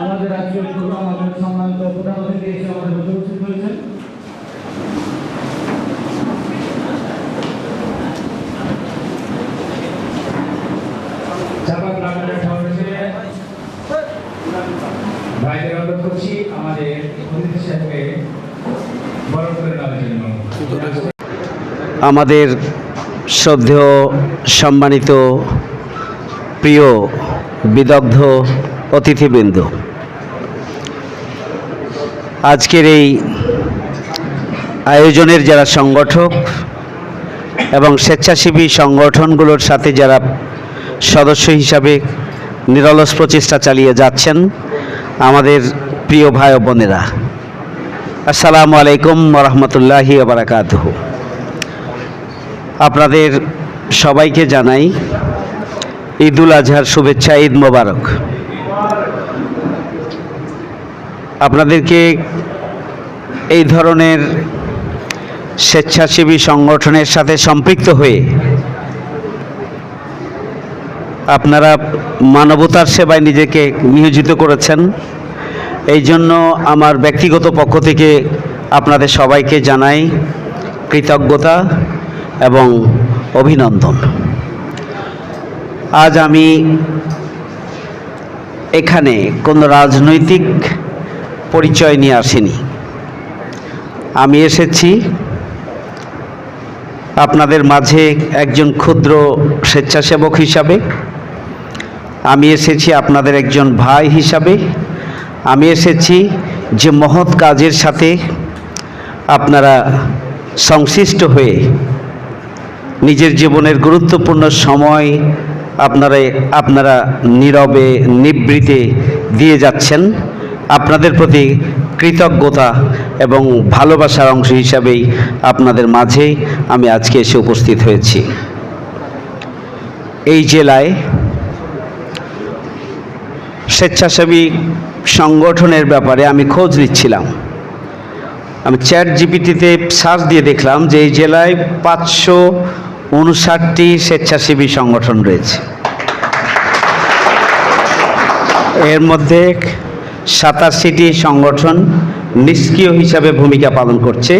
আমাদের আজকের প্রোগ্রাম আমাদের সম্মানিত প্রধান অতিথি এসে আমাদের উপস্থিত হয়েছেন। চাপা গ্রামের সমাবেশে ভাইদের অনুরোধ করছি আমাদের অতিথি সাহেবকে বরণ করে নেওয়ার জন্য। আমাদের শ্রদ্ধেয় সম্মানিত প্রিয় বিদগ্ধ অতিথিবৃন্দ, আজকের এই আয়োজনের যারা সংগঠক এবং স্বেচ্ছাসেবী সংগঠনগুলোর সাথে যারা সদস্য হিসাবে নিরলস প্রচেষ্টা চালিয়ে যাচ্ছেন, আমাদের প্রিয় ভাই বোনেরা, আসসালামু আলাইকুম রহমতুল্লাহি বারাকাতুহ। আপনাদের সবাইকে জানাই ঈদুল আজহার শুভেচ্ছা, ঈদ মোবারক। আপনাদেরকে এই ধরনের স্বেচ্ছাসেবী সংগঠনের সাথে সম্পৃক্ত হয়ে আপনারা মানবতার সেবায় নিজেকে নিয়োজিত করেছেন। এই জন্য আমার ব্যক্তিগত পক্ষ থেকে আপনাদের সবাইকে জানাই কৃতজ্ঞতা এবং অভিনন্দন। আজ আমি এখানে কোনো রাজনৈতিক পরিচয় নিয়ে আসিনি। আমি এসেছি আপনাদের মাঝে একজন ক্ষুদ্র স্বেচ্ছাসেবক হিসাবে। আমি এসেছি আপনাদের একজন ভাই হিসাবে। আমি এসেছি যে মহৎ কাজের সাথে আপনারা সংশ্লিষ্ট হয়ে নিজের জীবনের গুরুত্বপূর্ণ সময় আপনারা আপনারা নীরবে নিবৃতে দিয়ে যাচ্ছেন। আপনাদের প্রতি কৃতজ্ঞতা এবং ভালোবাসার অংশ হিসাবেই আপনাদের মাঝে আমি আজকে এসে উপস্থিত হয়েছি। এই জেলায় স্বেচ্ছাসেবী সংগঠনের ব্যাপারে আমি খোঁজ নিচ্ছিলাম। আমি চ্যাট জিপিটিতে সার্চ দিয়ে দেখলাম যে এই জেলায় পাঁচশো উনষাটটি স্বেচ্ছাসেবী সংগঠন রয়েছে। এর মধ্যে সাতাশিটি সংগঠন নিষ্ক্রিয় হিসাবে ভূমিকা পালন করছে।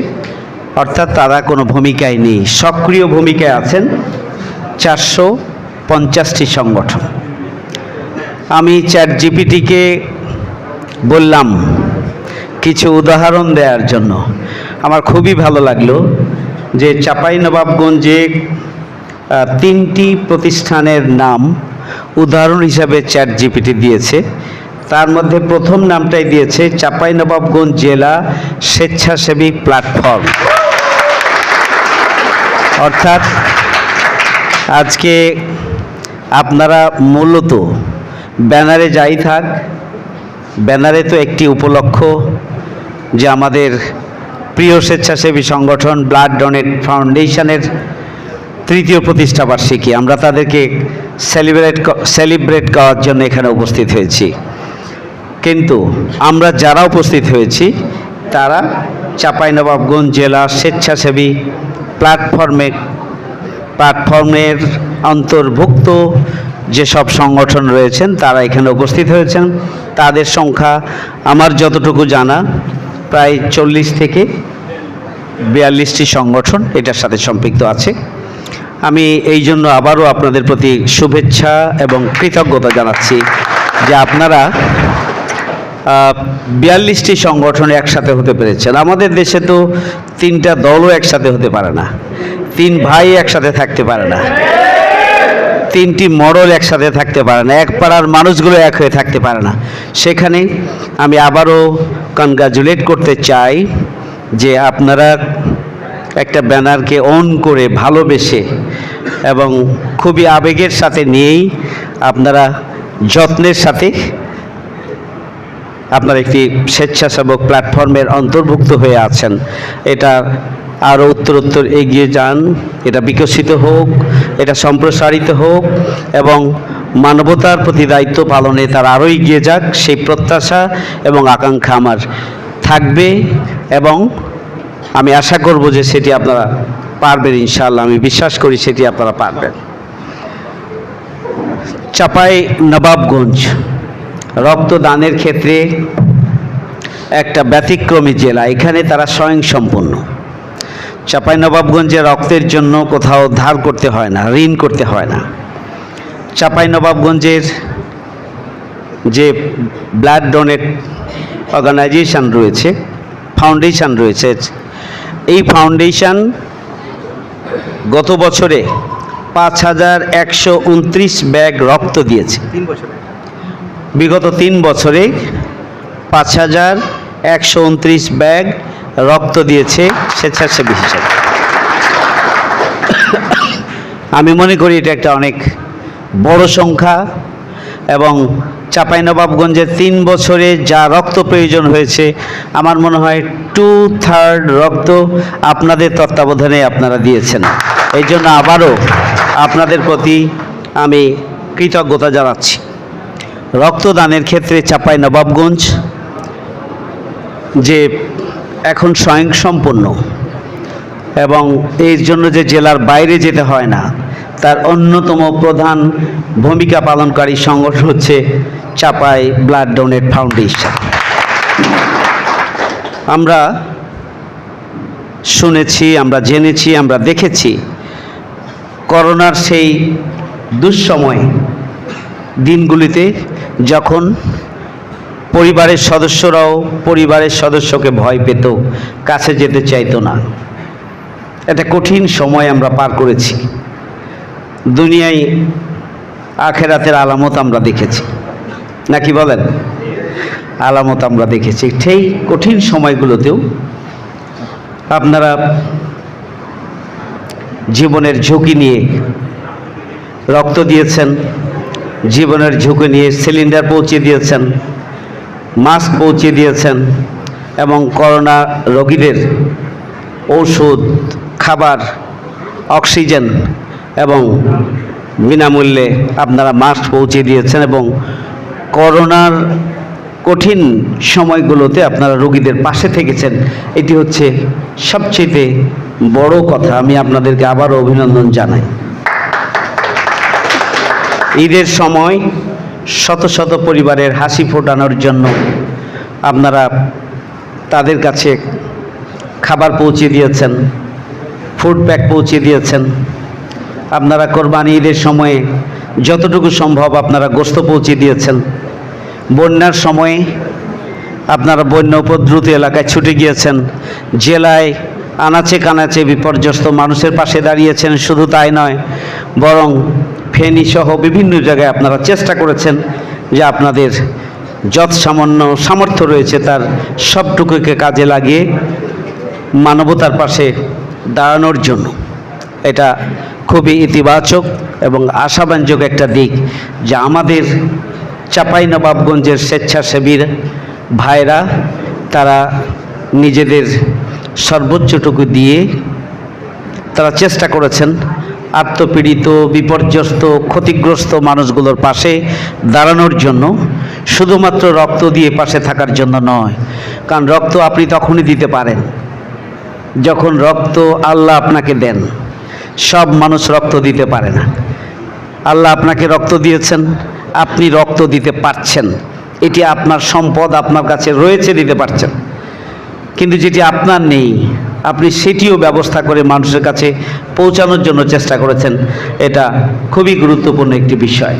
অর্থাৎ তারা কোনো ভূমিকায় নেই। সক্রিয় ভূমিকায় আছেন চারশো পঞ্চাশটি সংগঠন। আমি চ্যাট জিপিটিকে বললাম কিছু উদাহরণ দেওয়ার জন্য। আমার খুবই ভালো লাগল যে চাপাই নবাবগঞ্জে তিনটি প্রতিষ্ঠানের নাম উদাহরণ হিসাবে চ্যাট জিপিটি দিয়েছে। তার মধ্যে প্রথম নামটাই দিয়েছে চাপাই নবাবগঞ্জ জেলা স্বেচ্ছাসেবী প্ল্যাটফর্ম। অর্থাৎ আজকে আপনারা মূলত ব্যানারে যাই থাক, ব্যানারে তো একটি উপলক্ষ যে আমাদের প্রিয় স্বেচ্ছাসেবী সংগঠন ব্লাড ডোনেট ফাউন্ডেশনের তৃতীয় প্রতিষ্ঠা বার্ষিকী। আমরা তাদেরকে সেলিব্রেট সেলিব্রেট করার জন্য এখানে উপস্থিত হয়েছি। কিন্তু আমরা যারা উপস্থিত হয়েছি, তারা চাঁপাইনবাবগঞ্জ জেলা স্বেচ্ছাসেবী প্ল্যাটফর্মে প্ল্যাটফর্মের অন্তর্ভুক্ত যেসব সংগঠন রয়েছেন, তারা এখানে উপস্থিত হয়েছেন। তাদের সংখ্যা আমার যতটুকু জানা, প্রায় চল্লিশ থেকে বিয়াল্লিশটি সংগঠন এটার সাথে সম্পৃক্ত আছে। আমি এই জন্য আবারও আপনাদের প্রতি শুভেচ্ছা এবং কৃতজ্ঞতা জানাচ্ছি যে আপনারা বিয়াল্লিশটি সংগঠন একসাথে হতে পেরেছেন। আমাদের দেশে তো তিনটা দলও একসাথে হতে পারে না। তিন ভাই একসাথে থাকতে পারে না। তিনটি মডেল একসাথে থাকতে পারে না। এক পাড়ার মানুষগুলো এক হয়ে থাকতে পারে না। সেখানে আমি আবারও কনগ্রাচুলেট করতে চাই যে আপনারা একটা ব্যানারকে অন করে ভালোবেসে এবং খুবই আবেগের সাথে নিয়েই আপনারা যত্নের সাথে আপনার একটি স্বেচ্ছাসেবক প্ল্যাটফর্মের অন্তর্ভুক্ত হয়ে আছেন। এটা আরও উত্তরোত্তর এগিয়ে যান। এটা বিকশিত হোক, এটা সম্প্রসারিত হোক এবং মানবতার প্রতি দায়িত্ব পালনে তারা আরও এগিয়ে যাক, সেই প্রত্যাশা এবং আকাঙ্ক্ষা আমার থাকবে এবং আমি আশা করব যে সেটি আপনারা পারবেন, ইনশাআল্লাহ। আমি বিশ্বাস করি সেটি আপনারা পারবেন। চাপাই নবাবগঞ্জ, রক্তদানের ক্ষেত্রে একটা ব্যতিক্রমী জেলা। এখানে তারা স্বয়ংসম্পন্ন চাপাই নবাবগঞ্জে রক্তের জন্য কোথাও ধার করতে হয় না, ঋণ করতে হয় না। চাপাই নবাবগঞ্জের যে ব্লাড ডোনেট অর্গানাইজেশন রয়েছে, ফাউন্ডেশন রয়েছে এই ফাউন্ডেশন গত বছরে পাঁচ হাজার একশো উনত্রিশ ব্যাগ রক্ত দিয়েছে। বিগত তিন বছরে পাঁচ হাজার একশো উনত্রিশ ব্যাগ রক্ত দিয়েছে স্বেচ্ছাসেবী হিসেবে। আমি মনে করি এটা একটা অনেক বড় সংখ্যা এবং চাঁপাইনবাবগঞ্জের তিন বছরে যা রক্ত প্রয়োজন হয়েছে, আমার মনে হয় টু থার্ড রক্ত আপনাদের তত্ত্বাবধানে আপনারা দিয়েছেন। এই জন্য আবারও আপনাদের প্রতি আমি কৃতজ্ঞতা জানাচ্ছি। রক্তদানের ক্ষেত্রে চাপাই নবাবগঞ্জ যে এখন স্বয়ংসম্পন্ন এবং এর জন্য যে জেলার বাইরে যেতে হয় না, তার অন্যতম প্রধান ভূমিকা পালনকারী সংগঠন হচ্ছে চাপাই ব্লাড ডোনেট ফাউন্ডেশন আমরা শুনেছি, আমরা জেনেছি, আমরা দেখেছি, করোনার সেই দুঃসময় দিনগুলিতে যখন পরিবারের সদস্যরাও পরিবারের সদস্যকে ভয় পেত, কাছে যেতে চাইতো না। একটা কঠিন সময় আমরা পার করেছি। দুনিয়ায় আখেরাতের আলামত আমরা দেখেছি। নাকি বলেন? আলামত আমরা দেখেছি। সেই কঠিন সময়গুলোতেও আপনারা জীবনের ঝুঁকি নিয়ে রক্ত দিয়েছেন, জীবনের ঝুঁকি নিয়ে সিলিন্ডার পৌঁছে দিয়েছেন, মাস্ক পৌঁছে দিয়েছেন এবং করোনা রোগীদের ঔষধ, খাবার, অক্সিজেন এবং বিনামূল্যে আপনারা মাস্ক পৌঁছে দিয়েছেন এবং করোনার কঠিন সময়গুলোতে আপনারা রোগীদের পাশে থেকেছেন, এটি হচ্ছে সবচেয়ে বড় কথা। আমি আপনাদেরকে আবারও অভিনন্দন জানাই। ঈদের সময় শত শত পরিবারের হাসি ফোটানোর জন্য আপনারা তাদের কাছে খাবার পৌঁছে দিয়েছেন ফুড প্যাক পৌঁছে দিয়েছেন। আপনারা কোরবানি ঈদের সময়ে যতটুকু সম্ভব আপনারা গোস্ত পৌঁছে দিয়েছেন। বন্যার সময়ে আপনারা বন্যা উপদ্রুত এলাকায় ছুটে গিয়েছেন। জেলায় আনাচে কানাচে বিপর্যস্ত মানুষের পাশে দাঁড়িয়েছেন, শুধু তাই নয়, বরং ফেনী সহ বিভিন্ন জায়গায় আপনারা চেষ্টা করেছেন যে আপনাদের যত সামান্য সামর্থ্য রয়েছে তার সবটুকুকে কাজে লাগিয়ে মানবতার পাশে দাঁড়ানোর জন্য। এটা খুবই ইতিবাচক এবং আশাব্যঞ্জক একটা দিক যা আমাদের চাপাই নবাবগঞ্জের স্বেচ্ছাসেবীর ভাইরা, তারা নিজেদের সর্বোচ্চটুকু দিয়ে তারা চেষ্টা করেছেন আত্মপীড়িত, বিপর্যস্ত, ক্ষতিগ্রস্ত মানুষগুলোর পাশে দাঁড়ানোর জন্য, শুধুমাত্র রক্ত দিয়ে পাশে থাকার জন্য নয়। কারণ রক্ত আপনি তখনই দিতে পারেন, যখন রক্ত আল্লাহ আপনাকে দেন। সব মানুষ রক্ত দিতে পারে না। আল্লাহ আপনাকে রক্ত দিয়েছেন, আপনি রক্ত দিতে পারছেন। এটি আপনার সম্পদ আপনার কাছে রয়েছে দিতে পারছেন। কিন্তু যেটি আপনার নেই, আপনি সেটিও ব্যবস্থা করে মানুষের কাছে পৌঁছানোর জন্য চেষ্টা করেছেন। এটা খুবই গুরুত্বপূর্ণ একটি বিষয়।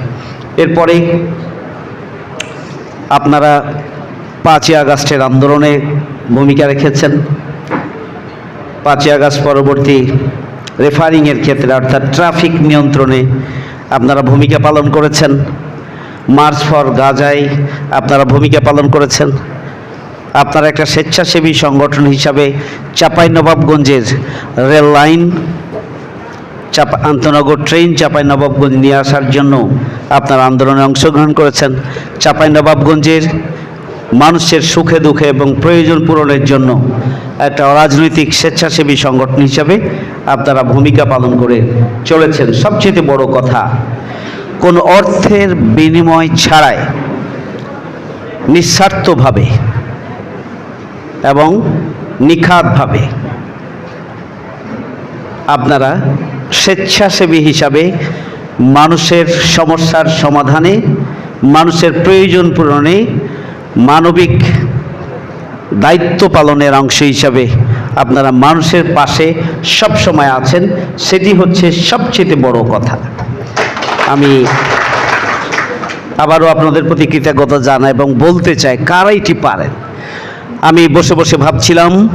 এরপরে আপনারা পাঁচই আগস্টের আন্দোলনে ভূমিকা রেখেছেন। পাঁচই আগস্ট পরবর্তী রেফারিংয়ের ক্ষেত্রে, অর্থাৎ ট্রাফিক নিয়ন্ত্রণে আপনারা ভূমিকা পালন করেছেন। মার্চ ফর গাজায় আপনারা ভূমিকা পালন করেছেন। আপনারা একটা স্বেচ্ছাসেবী সংগঠন হিসাবে চাঁপাইনবাবগঞ্জের রেল লাইন, চাপা, আন্তনগর ট্রেন চাঁপাইনবাবগঞ্জ নিয়ে আসার জন্য আপনারা আন্দোলনে অংশগ্রহণ করেছেন। চাঁপাইনবাবগঞ্জের মানুষের সুখে দুঃখে এবং প্রয়োজন পূরণের জন্য একটা অরাজনৈতিক স্বেচ্ছাসেবী সংগঠন হিসাবে আপনারা ভূমিকা পালন করে চলেছেন। সবচেয়ে বড় কথা, কোনো অর্থের বিনিময় ছাড়াই নিঃস্বার্থভাবে এবং নিখাতভাবে আপনারা স্বেচ্ছাসেবী হিসাবে মানুষের সমস্যার সমাধানে, মানুষের প্রয়োজন পূরণে মানবিক দায়িত্ব পালনের অংশ হিসাবে আপনারা মানুষের পাশে সব সময় আছেন, সেটি হচ্ছে সবচেয়ে বড় কথা। আমি আবারও আপনাদের প্রতি কৃতজ্ঞতা জানাই এবং বলতে চাই কারা এটি পারেন? আমি বসে বসে ভাবছিলাম,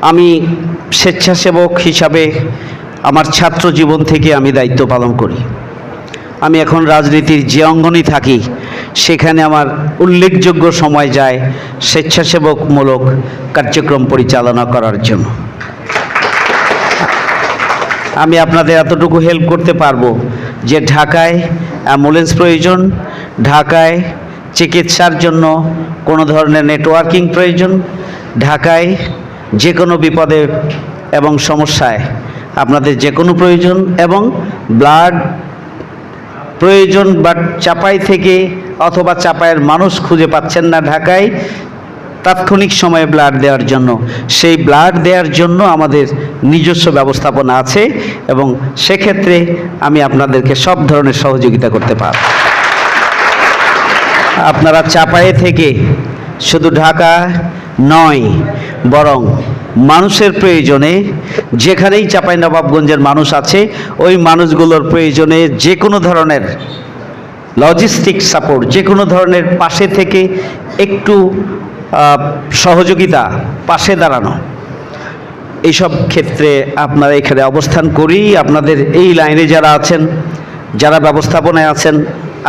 আমি স্বেচ্ছাসেবক হিসাবে আমার ছাত্র জীবন থেকে আমি দায়িত্ব পালন করি। আমি এখন রাজনীতির যে অঙ্গনই থাকি সেখানে আমার উল্লেখযোগ্য সময় যায় স্বেচ্ছাসেবকমূলক কার্যক্রম পরিচালনা করার জন্য। আমি আপনাদের এতটুকু হেল্প করতে পারব যে ঢাকায় অ্যাম্বুলেন্স প্রয়োজন, ঢাকায় চিকিৎসার জন্য কোনো ধরনের নেটওয়ার্কিং প্রয়োজন, ঢাকায় যে কোনো বিপদে এবং সমস্যায় আপনাদের যে কোনো প্রয়োজন এবং ব্লাড প্রয়োজন বাট চাপাই থেকে অথবা চাপায়ের মানুষ খুঁজে পাচ্ছেন না ঢাকায়, তাৎক্ষণিক সময়ে ব্লাড দেওয়ার জন্য। সেই ব্লাড দেওয়ার জন্য আমাদের নিজস্ব ব্যবস্থাপনা আছে এবং সেক্ষেত্রে আমি আপনাদেরকে সব ধরনের সহযোগিতা করতে পারব। আপনারা চাপায়ে থেকে শুধু ঢাকা নয়, বরং মানুষের প্রয়োজনে যেখানেই চাপাই নবাবগঞ্জের মানুষ আছে, ওই মানুষগুলোর প্রয়োজনে যে কোনো ধরনের লজিস্টিক সাপোর্ট যে কোনো ধরনের পাশে থেকে একটু সহযোগিতা পাশে দাঁড়ানো। এইসব ক্ষেত্রে আপনারা এখানে অবস্থান করি আপনাদের এই লাইনে যারা আছেন, যারা ব্যবস্থাপনায় আছেন,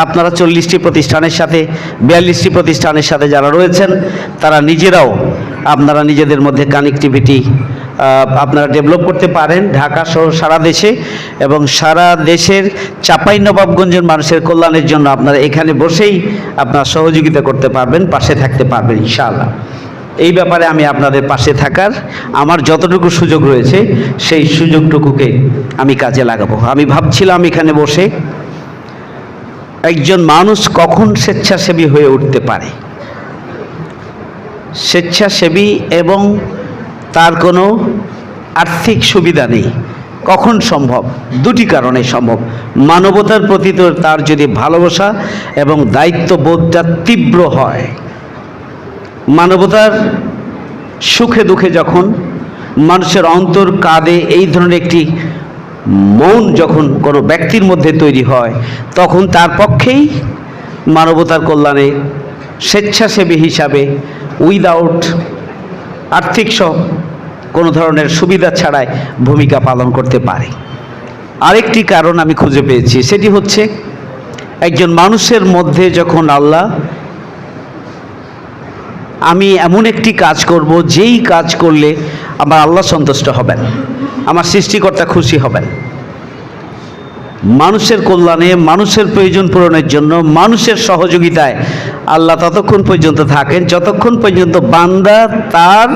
আপনারা চল্লিশটি প্রতিষ্ঠানের সাথে, বিয়াল্লিশটি প্রতিষ্ঠানের সাথে যারা রয়েছেন, তারা নিজেরাও আপনারা নিজেদের মধ্যে কানেক্টিভিটি আপনারা ডেভেলপ করতে পারেন ঢাকা সহ সারা দেশে এবং সারা দেশের চাপাই নবাবগঞ্জের মানুষের কল্যাণের জন্য আপনারা এখানে বসেই আপনারা সহযোগিতা করতে পারবেন, পাশে থাকতে পারবেন, ইনশাআল্লাহ। এই ব্যাপারে আমি আপনাদের পাশে থাকার আমার যতটুকু সুযোগ রয়েছে, সেই সুযোগটুকুকে আমি কাজে লাগাবো। আমি ভাবছিলাম এখানে বসে একজন মানুষ কখন স্বেচ্ছাসেবী হয়ে উঠতে পারে? স্বেচ্ছাসেবী এবং তার কোনো আর্থিক সুবিধা নেই। কখন সম্ভব? দুটি কারণে সম্ভব। মানবতার প্রতি তো তার যদি ভালোবাসা এবং দায়িত্ববোধটা তীব্র হয়, মানবতার সুখে দুঃখে যখন মানুষের অন্তর কাঁদে এই ধরনের একটি মন যখন কোনো ব্যক্তির মধ্যে তৈরি হয়, তখন তার পক্ষেই মানবতার কল্যাণে স্বেচ্ছাসেবী হিসাবে উইদাউট আর্থিক সব কোনো ধরনের সুবিধা ছাড়াই ভূমিকা পালন করতে পারে। আরেকটি কারণ আমি খুঁজে পেয়েছি, সেটি হচ্ছে একজন মানুষের মধ্যে যখন আল্লাহ, আমি এমন একটি কাজ করব, যেই কাজ করলে আমার আল্লাহ সন্তুষ্ট হবেন, আমার সৃষ্টিকর্তা খুশি হবেন। মানুষের কল্যাণে, মানুষের প্রয়োজন পূরণের জন্য, মানুষের সহযোগিতায় আল্লাহ ততক্ষণ পর্যন্ত থাকেন, যতক্ষণ পর্যন্ত বান্দা তার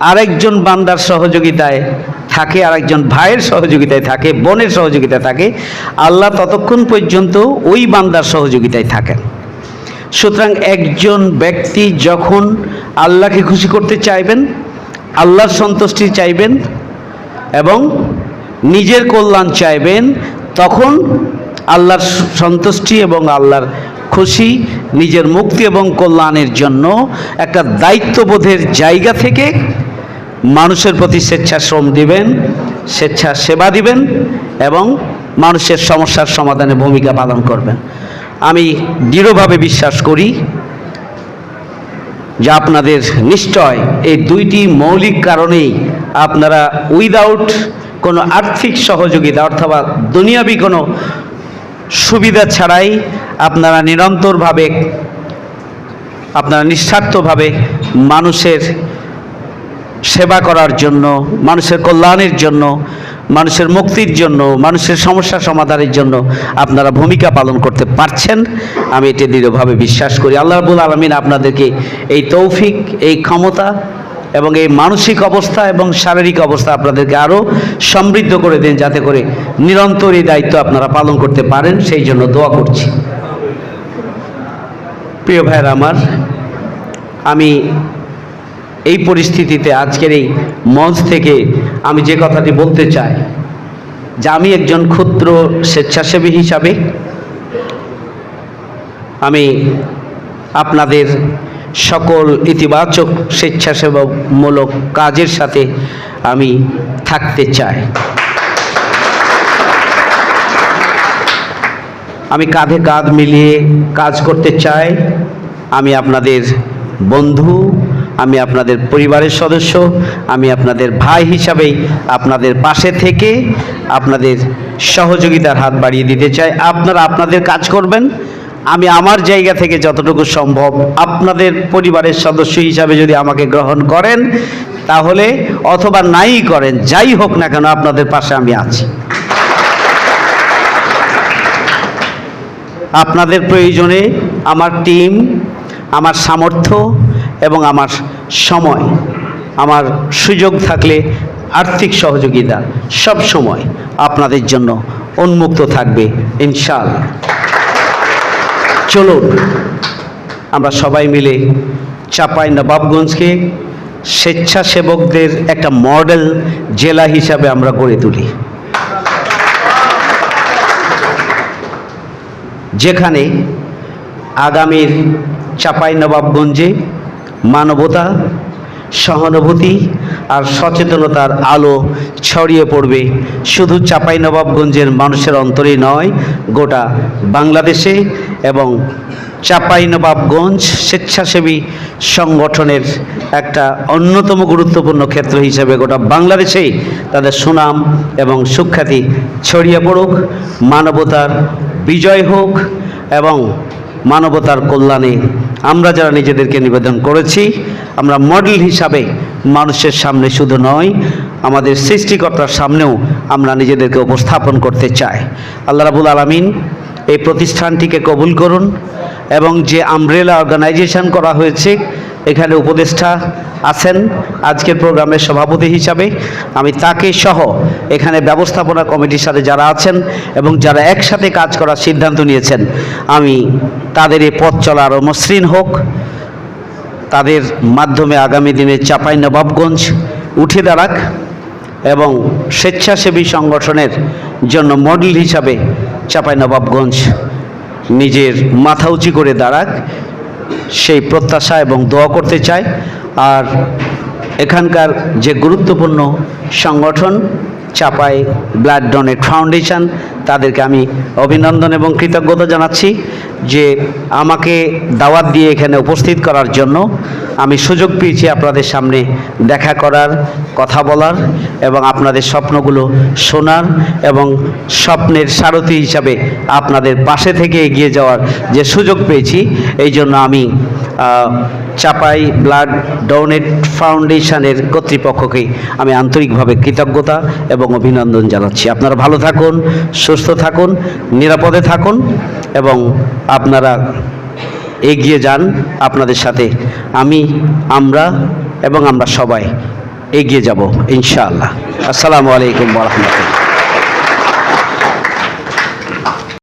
আরেকজন বান্দার সহযোগিতায় থাকে, আরেকজন ভাইয়ের সহযোগিতায় থাকে, বোনের সহযোগিতায় থাকে, আল্লাহ ততক্ষণ পর্যন্ত ওই বান্দার সহযোগিতায় থাকেন। সুতরাং একজন ব্যক্তি যখন আল্লাহকে খুশি করতে চাইবেন, আল্লাহর সন্তুষ্টি চাইবেন এবং নিজের কল্যাণ চাইবেন তখন আল্লাহর সন্তুষ্টি এবং আল্লাহর খুশি, নিজের মুক্তি এবং কল্যাণের জন্য একটা দায়িত্ববোধের জায়গা থেকে মানুষের প্রতি স্বেচ্ছাশ্রম দিবেন স্বেচ্ছা সেবা দিবেন এবং মানুষের সমস্যার সমাধানে ভূমিকা পালন করবেন। আমি দৃঢ়ভাবে বিশ্বাস করি যে আপনাদের নিশ্চয় এই দুইটি মৌলিক কারণেই আপনারা উইদাউট কোনো আর্থিক সহযোগিতা অথবা দুনিয়াবি কোনো সুবিধা ছাড়াই আপনারা নিরন্তরভাবে, আপনারা নিঃস্বার্থভাবে মানুষের সেবা করার জন্য, মানুষের কল্যাণের জন্য, মানুষের মুক্তির জন্য, মানুষের সমস্যা সমাধানের জন্য আপনারা ভূমিকা পালন করতে পারছেন। আমি এটি দৃঢ়ভাবে বিশ্বাস করি। আল্লাহ রাবুল আলমিন আপনাদেরকে এই তৌফিক, এই ক্ষমতা এবং এই মানসিক অবস্থা এবং শারীরিক অবস্থা আপনাদেরকে আরও সমৃদ্ধ করে দেন, যাতে করে নিরন্তর এই দায়িত্ব আপনারা পালন করতে পারেন। সেই জন্য দোয়া করছি। প্রিয় ভাইয়ের আমার, আমি এই পরিস্থিতিতে আজকের এই মঞ্চ থেকে আমি যে কথাটি বলতে চাই, যে আমি একজন ক্ষুদ্র স্বেচ্ছাসেবী হিসাবে আমি আপনাদের সকল ইতিবাচক স্বেচ্ছাসেবামূলক কাজের সাথে আমি থাকতে চাই। আমি কাঁধে কাঁধ মিলিয়ে কাজ করতে চাই। আমি আপনাদের বন্ধু, আমি আপনাদের পরিবারের সদস্য, আমি আপনাদের ভাই হিসাবেই আপনাদের পাশে থেকে আপনাদের সহযোগিতার হাত বাড়িয়ে দিতে চাই। আপনারা আপনাদের কাজ করবেন আমি আমার জায়গা থেকে যতটুকু সম্ভব আপনাদের পরিবারের সদস্য হিসাবে যদি আমাকে গ্রহণ করেন, তাহলে অথবা নাই করেন, যাই হোক না কেন আপনাদের পাশে আমি আছি। আপনাদের প্রয়োজনে আমার টিম, আমার সামর্থ্য এবং আমার সময়, আমার সুযোগ থাকলে আর্থিক সহযোগিতা সব সময় আপনাদের জন্য উন্মুক্ত থাকবে, ইনশাআল্লাহ। চলুন, আমরা সবাই মিলে চাপাই নবাবগঞ্জকে স্বেচ্ছাসেবকদের একটা মডেল জেলা হিসাবে আমরা গড়ে তুলি। যেখানে আগামীর চাপাই নবাবগঞ্জে মানবতা, সহানুভূতি আর সচেতনতার আলো ছড়িয়ে পড়বে। শুধু চাপাই নবাবগঞ্জের মানুষের অন্তরে নয়, গোটা বাংলাদেশে এবং চাপাই নবাবগঞ্জ স্বেচ্ছাসেবী সংগঠনের একটা অন্যতম গুরুত্বপূর্ণ ক্ষেত্র হিসেবে গোটা বাংলাদেশেই তাদের সুনাম এবং সুখ্যাতি ছড়িয়ে পড়ুক। মানবতার বিজয় হোক এবং মানবতার কল্যাণে আমরা যারা নিজেদেরকে নিবেদন করেছি, আমরা মডেল হিসাবে মানুষের সামনে শুধু নয়, আমাদের সৃষ্টিকর্তার সামনেও আমরা নিজেদেরকে উপস্থাপন করতে চাই। আল্লাহ রাবুল আলমিন এই প্রতিষ্ঠানটিকে কবুল করুন এবং যে আমব্রেলা অর্গানাইজেশন করা হয়েছে, এখানে উপদেষ্টা আছেন আজকের প্রোগ্রামের সভাপতি হিসাবে। আমি তাকে সহ এখানে ব্যবস্থাপনা কমিটির সাথে যারা আছেন এবং যারা একসাথে কাজ করার সিদ্ধান্ত নিয়েছেন, আমি তাদের এই পথ চলা আরও মসৃণ হোক। তাদের মাধ্যমে আগামী দিনে চাপাই নবাবগঞ্জ উঠে দাঁড়াক এবং স্বেচ্ছাসেবী সংগঠনের জন্য মডেল হিসাবে চাপাই নবাবগঞ্জ নিজের মাথা উঁচু করে দাঁড়াক। সেই প্রত্যাশা এবং দোয়া করতে চাই। আর এখানকার যে গুরুত্বপূর্ণ সংগঠন চাপাই ব্লাড ডোনেট ফাউন্ডেশন, তাদেরকে আমি অভিনন্দন এবং কৃতজ্ঞতা জানাচ্ছি। যে আমাকে দাওয়াত দিয়ে এখানে উপস্থিত করার জন্য আমি সুযোগ পেয়েছি আপনাদের সামনে দেখা করার, কথা বলার এবং আপনাদের স্বপ্নগুলো শোনার এবং স্বপ্নের সারথি হিসাবে আপনাদের পাশে থেকে এগিয়ে যাওয়ার যে সুযোগ পেয়েছি, এই জন্য আমি চাপাই ব্লাড ডোনেট ফাউন্ডেশনের কর্তৃপক্ষকে আমি আন্তরিকভাবে কৃতজ্ঞতা এবং অভিনন্দন জানাচ্ছি। আপনারা ভালো থাকুন, সুস্থ থাকুন, নিরাপদে থাকুন এবং আপনারা এগিয়ে যান আপনাদের সাথে। আমি, আমরা এবং আমরা সবাই এগিয়ে যাব, ইনশাআল্লাহ। আসসালামু আলাইকুম রহমতুল্লাহ।